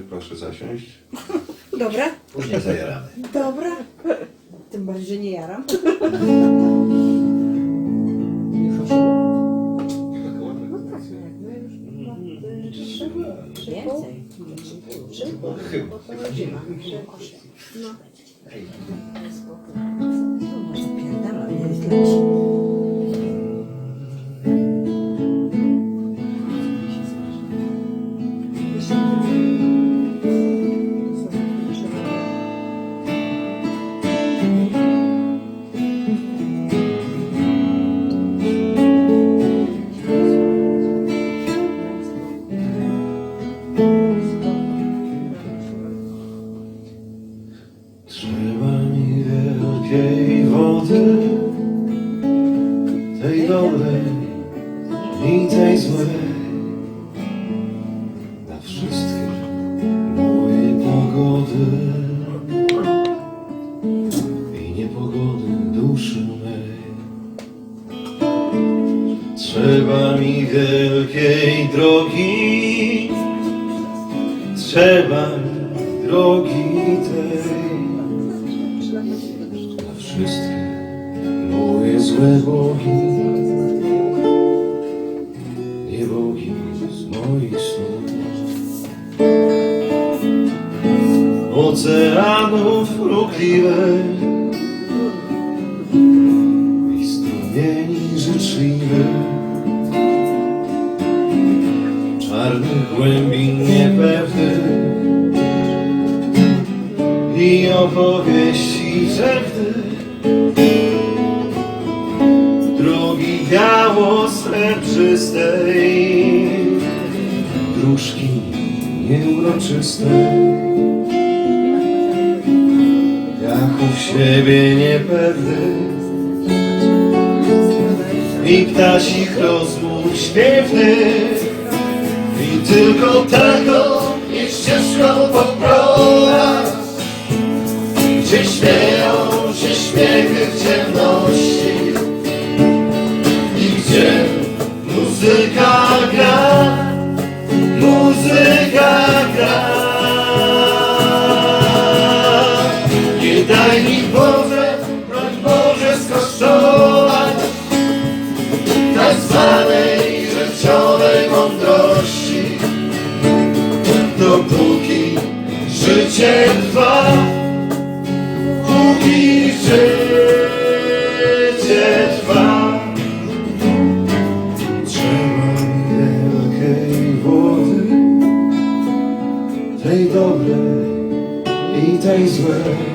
Proszę zasiąść. Dobra, Później zajaramy. dobra. Tym bardziej, że nie jaram. Więcej. Chyba. Jest leci. Trzeba mi wielkiej wody, tej dobrej i tej złej, na wszystkie moje pogody i niepogody duszy mej. Trzeba mi wielkiej drogi, trzeba drogi tej. Na wszystkie moje złe bogi, nie bogi z moich snów. Oceanów ruchliwych. I strumieni życzliwych, czarnych głębin niepewnych i opowieści żewnych. Drogi biało srebrzystej, dróżki nieuroczyste. Jachów siebie niepewnych i ptasich rozmów śpiewnych tylko taką nie ścieżką po progach gdzie śmieją się śmiechy w ciemności? I gdzie muzyka dopóki życie trwa póki życie trwa. Trzeba wielkiej wody, tej dobrej i tej złej,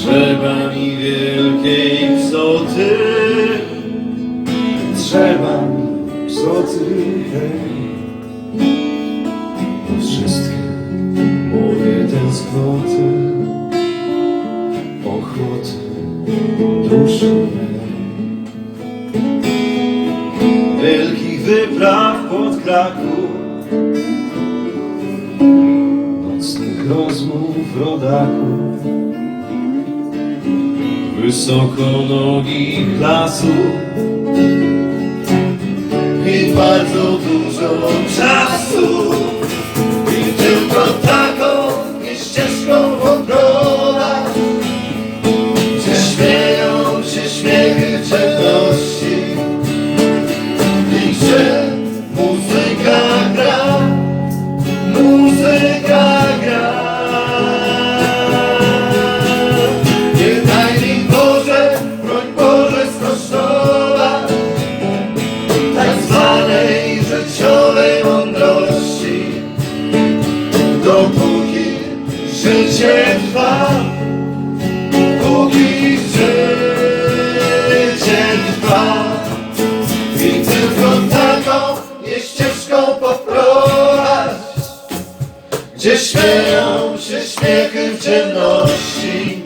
Trzeba mi wielkiej psoty, trzeba mi psoty. Na wszystkie moje tęsknoty, ochoty duszy mej. Wielkich wypraw pod Kraków, nocnych rozmów rodaków, wysokonogich lasów i bardzo dużo czasu dopóki życie trwa póki życie trwa i tylko taką nie ścieżką poprowadź gdzie śmieją się śmiechy w ciemności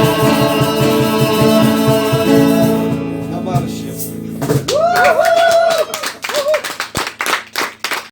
Senhor.